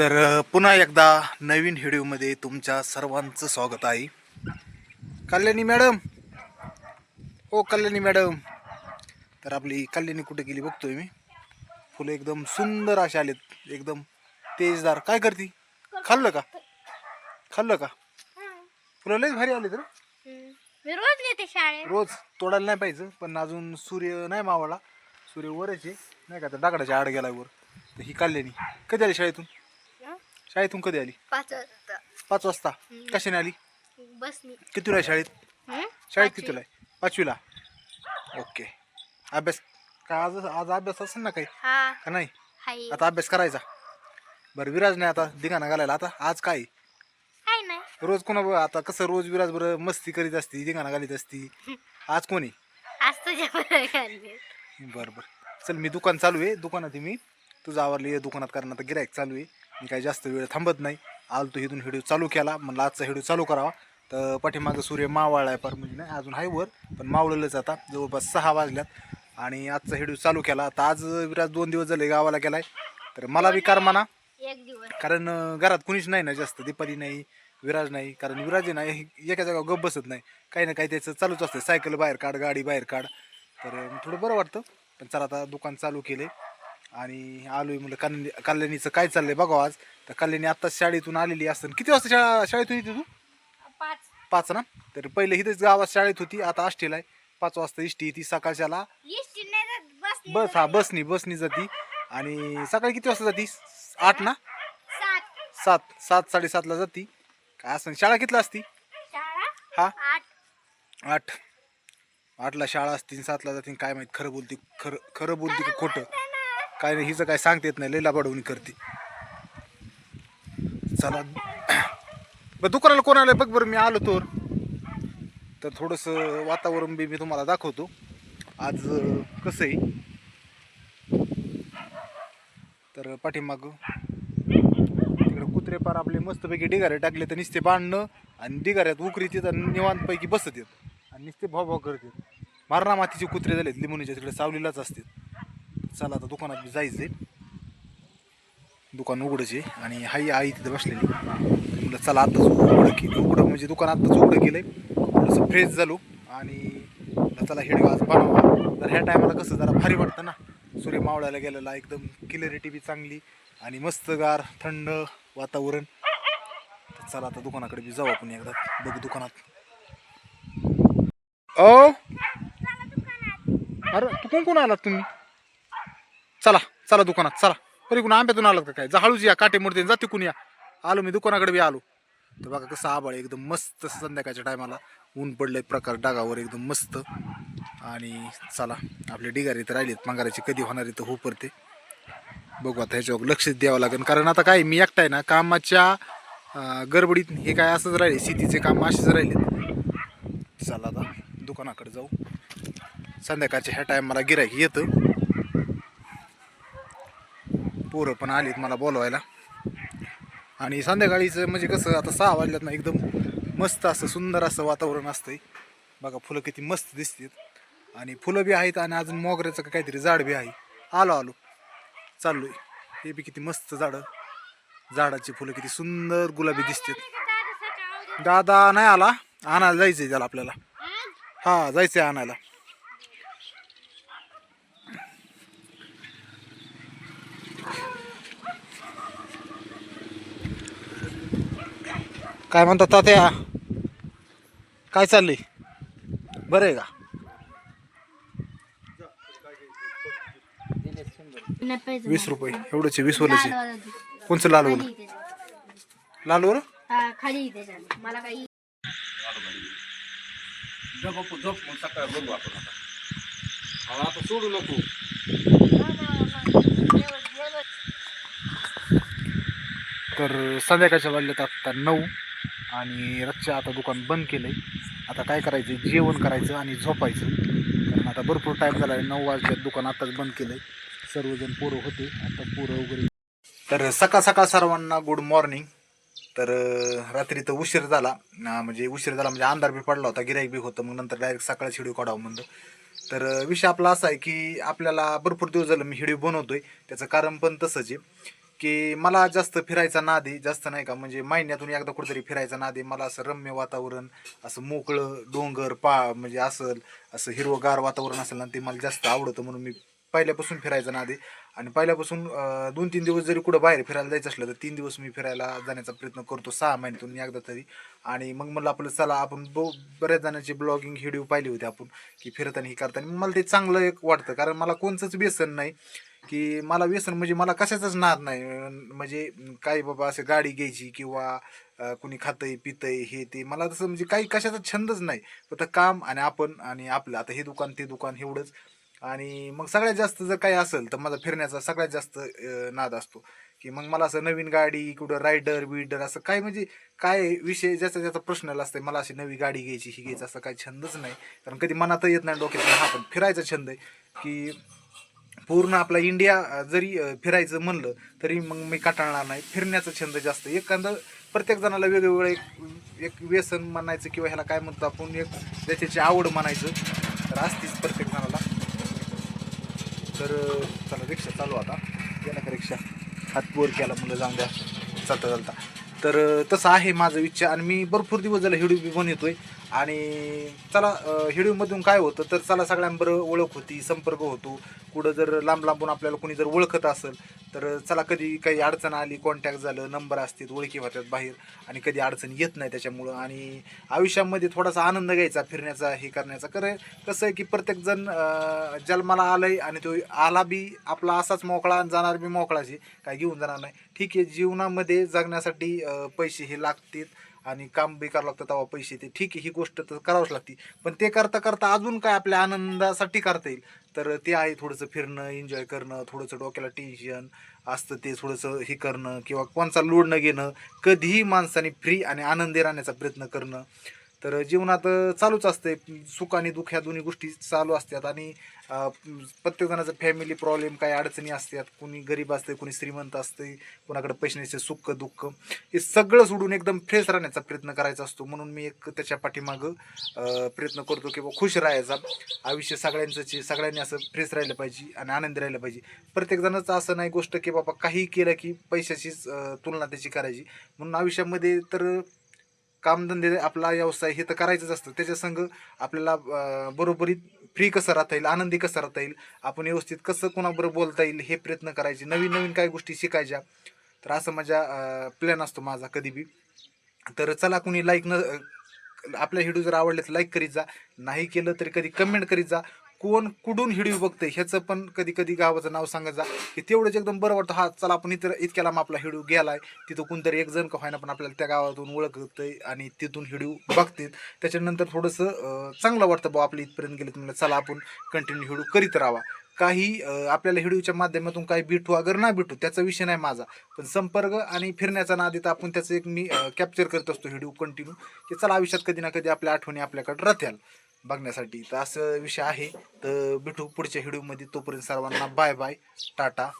तर पुन्हा एकदा नवीन व्हिडिओमध्ये तुमच्या सर्वांचं स्वागत आहे. कल्याणी मॅडम. हो कल्याणी मॅडम. तर आपली कल्याणी कुठे गेली बघतोय मी. फुलं एकदम सुंदर असे आलेत. एकदम तेजदार. काय करती? खाल्लं का? खाल्लं का? फुलं लयच भारी आले तर रोज नेते शाळेत. रोज तोडायला नाही पाहिजे पण अजून सूर्य नाही मावळला. सूर्य वरच आहे. नाही का? तर दगडाच्या आड गेला वर. तर ही कल्याणी. कधी आली शाळेतून? शाळेतून कधी आली? पाच वाजता. पाच वाजता. हम्म. कशाने आली? बसनी. कितीला आहे शाळेत? हं? शाळेत पाचवी. कितीला आहे? पाचवीला? ओके. अभ्यास काय आज आज अभ्यास असेल ना काही? हा. का नाही? हाय. आता अभ्यास करायचा. बरं विराज नाही आता धिंगाणा घालायला. आता आज काय? नाही. रोज कोणा बघ आता कसं रोज विराज बरं मस्ती करीत असती धिंगाणा घालीत असती. आज कोणी? आज तुझ्या बरोबर खाल्ली. बरं बरं. चल मी दुकान चालू आहे. दुकानात आहे मी. तुझं आवरली दुकानात कारण आता गिरायक चालू आहे. मी काही जास्त वेळ थांबत नाही. आलो तो इथून व्हिडिओ चालू केला. म्हणलं आजचा व्हिडिओ चालू करावा. तर पाठीमागं सूर्य मावळला आहे फार म्हणजे नाही अजून आहे वर पण मावळलंच आता. जवळपास सहा वाजल्यात. आणि आजचा व्हिडिओ चालू केला. आता आज विराज दोन दिवस झाले गावाला गेलाय. तर मला एक दिवस. कारण घरात कुणीच नाही ना जास्त. दीपाली नाही विराज नाही. कारण विराज आहे ना हे एका जागा गप बसत नाही. काही ना काही त्याचं चालूच असतं. सायकल बाहेर काढ गाडी बाहेर काढ. तर थोडं बरं वाटतं. पण चला आता दुकान चालू केले. आणि आलोय म्हणलं कल्याणी कल्याणीचं काय चाललंय बघा आज. तर कल्याणी आत्ताच शाळेतून आलेली असतं. किती वाजता शाळा शाळेतून येते तू? पाच. पाच ना? तर पहिले इथेच गावात शाळेत होती आता आष्टीला आहे. पाच वाजता इष्टी येते सकाळच्याला. बसनी बस हा बसनी बसनी जाती. आणि सकाळी किती वाजता जाती? आठ ना? सात. सात सात साडेसातला जाती. काय असं शाळा कितला असती? हा? आठ. आठ. आठला शाळा असतील सातला जातील काय माहीत खरं बोलती खरं खरं बोलती का खोटं? काय नाही हिचं काय सांगता येत नाही लैला बडवणी करते. चला. बरं दुकानाला कोण आलं बघ बरं मी आलो तर तर थोडंसं वातावरण बी मी तुम्हाला दाखवतो. आज कसं आहे? तर पाठीमाग तिकडे कुत्रे पार आपले मस्तपैकी डिगारे टाकले तर नुसते बांधणं आणि डिगाऱ्यात उकरी तिथं निवांतपैकी बसत येत आणि नुसते भाव भाव करतात मारणा मातीचे कुत्रे झालेत लिमुनीच्या तिकडे सावलीलाच असतात. चला आता दुकानात बी जायचंय. दुकान उघडच आहे आणि हाई आई तिथे बसलेली. म्हणलं चला आत्ताच उघडं की उघडं म्हणजे दुकान आत्ताच उघडं केलंय. थोडंसं फ्रेश झालो. आणि चला आज बनवा. तर ह्या टायमाला कसं जरा भारी वाटतं ना. सूर्य मावळायला गेलेला एकदम क्लिअरिटी बी चांगली. आणि मस्त गार थंड वातावरण. तर चला आता दुकानाकडे बी जाऊ आपण एकदा. बघू दुकानात. ओ अरे तू कोण कोण आलात तुम्ही? चला चला दुकानात चला. तरी कुणा आंब्यातून आलात का काय? जा हळूच या काटे मूर्ती जा तिकून या. आलो मी दुकानाकडे बी आलो. तर बघा कसं आबाळ एकदम मस्त संध्याकाळच्या टायमाला ऊन पडलंय प्रकार डागावर एकदम मस्त. आणि चला आपले डिगारी तर राहिलेत. मंगाराचे कधी होणार आहे तर हो परते बघू आता ह्याच्यावर लक्ष द्यावं लागेल. कारण आता काय मी एकटाय ना कामाच्या गडबडीत हे काय असंच राहिले शेतीचे काम असेच राहिलेत. चला आता दुकानाकडे जाऊ. संध्याकाळच्या ह्या टायमाला गिरायक येतं. पोरं पण आलीत मला बोलवायला. आणि संध्याकाळीचं म्हणजे कसं आता सहा वाजल्यात ना एकदम मस्त असं सुंदर असं वातावरण असतंय. बघा फुलं किती मस्त दिसतात आणि फुलं बी आहेत आणि अजून मोगऱ्याचं काहीतरी झाड बी आहे. आलो आलो. चाललोय. हे बी किती मस्त झाडं. झाडाची फुलं किती सुंदर गुलाबी दिसतात दादा नाही आला? आणायला जायचंय त्याला आपल्याला. हा जायचंय आणायला. काय म्हणतात तात्या? काय चाललंय? बरं आहे का. वीस रुपये. एवढंच आहे, वीस वरच आहे. कोणचं लाल त्याच्यात. लाल हा, खाली. मला काही झोप मग सकाळी बघू आपण आता. आता सोडू नको. तर संध्याकाळच्या वाजल्यात आत्ता नऊ. आणि रच्चा आता दुकान बंद केलं आहे आता काय करायचं? जेवण करायचं आणि झोपायचं. कारण आता भरपूर टाईम झाला आहे नऊ वाजल्यात दुकान आत्ताच बंद केलं आहे सर्वजण पोरं होते. आता पोरं वगैरे तर सकाळ सकाळ सर्वांना गुड मॉर्निंग तर रात्री तर उशीर झाला. म्हणजे उशीर झाला म्हणजे अंधार बी पडला होता गिराईक बी होतं. मग नंतर डायरेक्ट सकाळी व्हिडिओ काढावं म्हणलं. तर विषय आपला असा आहे की आपल्याला भरपूर दिवस झालं मी व्हिडिओ बनवतोय. त्याचं कारण पण तसंच आहे. की मला जास्त फिरायचा नाद आहे जास्त नाही का? म्हणजे महिन्यातून एकदा कुठेतरी फिरायचा नाद आहे मला असं रम्य वातावरण असं मोकळं डोंगर पा म्हणजे असं असं हिरवगार वातावरण असेल ना ते मला जास्त आवडतं म्हणून मी पहिल्यापासून फिरायचा नाद. आहे आणि पहिल्यापासून दोन तीन दिवस जरी कुठं बाहेर फिरायला जायचं असलं तर तीन दिवस मी फिरायला जाण्याचा प्रयत्न करतो सहा महिन्यातून एकदा तरी. आणि मग मला आपलं चला आपण ब बऱ्याच जणांची ब्लॉगिंग व्हिडिओ पाहिली होती आपण की फिरताना हे करताना. मला ते चांगलं एक वाटतं कारण मला कोणचंच व्यसन नाही. की मला व्यसन म्हणजे मला कशाचाच नाद नाही. म्हणजे काही बाबा असं गाडी घ्यायची किंवा कुणी खातंय पितंय हे ते मला तसं म्हणजे काही कशाचा छंदच नाही. फक्त काम आणि आपण आणि आपलं. आता हे दुकान ते दुकान एवढंच. आणि मग सगळ्यात जास्त जर काही असेल तर माझा फिरण्याचा सगळ्यात जास्त नाद असतो. की मग मला असं नवीन गाडी कुठं रायडर विडर असं काय म्हणजे काय विषय ज्याचा ज्याचा प्रश्न असतं मला अशी नवी गाडी घ्यायची ही घ्यायची असं काही छंदच नाही. कारण कधी मनात येत नाही डोक्यात हा पण फिरायचा छंद आहे. की पूर्ण आपला इंडिया जरी फिरायचं म्हणलं तरी मग मी काटाळणार नाही. फिरण्याचा छंद जास्त एखादं प्रत्येक जणाला वेगवेगळं एक एक व्यसन म्हणायचं किंवा ह्याला काय म्हणतो आपण एक त्याच्याची आवड म्हणायचं तर असतीच प्रत्येक जणाला. तर चला रिक्षा चालू आता. गेला का रिक्षा. हात पोर केला म्हणलं जाऊन द्या. चालता चालता. तर तसं आहे माझं इच्छा आणि मी भरपूर दिवस झाला हिडू बी बनवतोय आणि चला हिडूमधून काय होतं तर चला सगळ्यांबरोबर ओळख होती संपर्क होतो. कुठं जर लांब लांबून आपल्याला कोणी जर ओळखत असेल तर चला कधी काही अडचण आली कॉन्टॅक्ट झालं नंबर असतात ओळखी होत्यात बाहेर. आणि कधी अडचण येत नाही त्याच्यामुळं. आणि आयुष्यामध्ये थोडासा आनंद घ्यायचा फिरण्याचा हे करण्याचा. कारण कसं आहे की प्रत्येकजण जन्माला जन्माला आहे आणि तो आला बी आपला असाच मोकळा आणि जाणार बी मोकळाची काय घेऊन जाणार नाही. ठीक आहे जीवनामध्ये जगण्यासाठी पैसे हे लागतील. आणि काम बी करावं लागतं तेव्हा पैसे ते. ठीक आहे ही गोष्ट तर करावंच लागते. पण ते करता करता अजून काय आपल्या आनंदासाठी करता येईल. तर ते आहे थोडंसं फिरणं एन्जॉय करणं थोडंसं डोक्याला टेन्शन असतं ते थोडंसं हे करणं किंवा कोणचा लोड न घेणं कधीही माणसाने फ्री आणि आनंदी राहण्याचा प्रयत्न करणं. तर जीवनात चालूच असते सुख आणि दुःख ह्या दोन्ही गोष्टी चालू असतात आणि प्रत्येकजणाचं फॅमिली प्रॉब्लेम काही अडचणी असतात. कुणी गरीब असते कुणी श्रीमंत असते कुणाकडे पैशाचे सुख दुःख हे सगळं सोडून एकदम फ्रेश राहण्याचा प्रयत्न करायचा असतो. म्हणून मी एक त्याच्या पाठीमागं प्रयत्न करतो की बाबा खुश राहायचा. आयुष्य सगळ्यांचंच सगळ्यांनी असं फ्रेश राहिलं पाहिजे आणि आनंदी राहिलं पाहिजे. प्रत्येकजणाचं असं नाही गोष्ट की बाबा काही केलं की पैशाचीच तुलना त्याची करायची. म्हणून आयुष्यामध्ये तर कामधंदे आपला व्यवसाय हे तर करायचंच असतं. त्याच्या संग आपल्याला बरोबरीत फ्री कसं राहता येईल आनंदी कसं राहता येईल आपण व्यवस्थित कसं कोणाबरोबर बोलता येईल हे प्रयत्न करायचे. नवीन नवीन काही गोष्टी शिकायच्या. तर असं माझ्या प्लॅन असतो माझा कधी बी. तर चला कुणी लाईक न आपल्या व्हिडिओ जर आवडले तर लाईक करीत जा. नाही केलं तरी कधी कमेंट करीत जा. कोण कुठून व्हिडिओ बघते ह्याचं पण कधी कधी गावाचं नाव सांगायचं जा. की तेवढंच एकदम बरं वाटतं हा चला आपण इतर इतक्याला आपला व्हिडिओ गेलाय. तिथं कोणतरी एक जण का व्हायना पण आपल्याला त्या गावातून ओळखतंय आणि तिथून व्हिडिओ बघते त्याच्यानंतर थोडंसं चांगलं वाटतं बा आपल्या इथपर्यंत गेले तुम्हाला चला आपण कंटिन्यू हिडू करीत राहावा. काही आपल्याला हिडूच्या माध्यमातून काही भेटू अगर ना भेटू त्याचा विषय नाही माझा. पण संपर्क आणि फिरण्याचा ना देता आपण त्याचं एक मी कॅप्चर करत असतो हिडू कंटिन्यू की चला आयुष्यात कधी ना कधी आपल्या आठवणी आपल्याकडे राहत्याल बघण्यासाठी. तर असं विषय आहे. तर भेटू पुढच्या व्हिडिओमध्ये तोपर्यंत सर्वांना बाय बाय टाटा.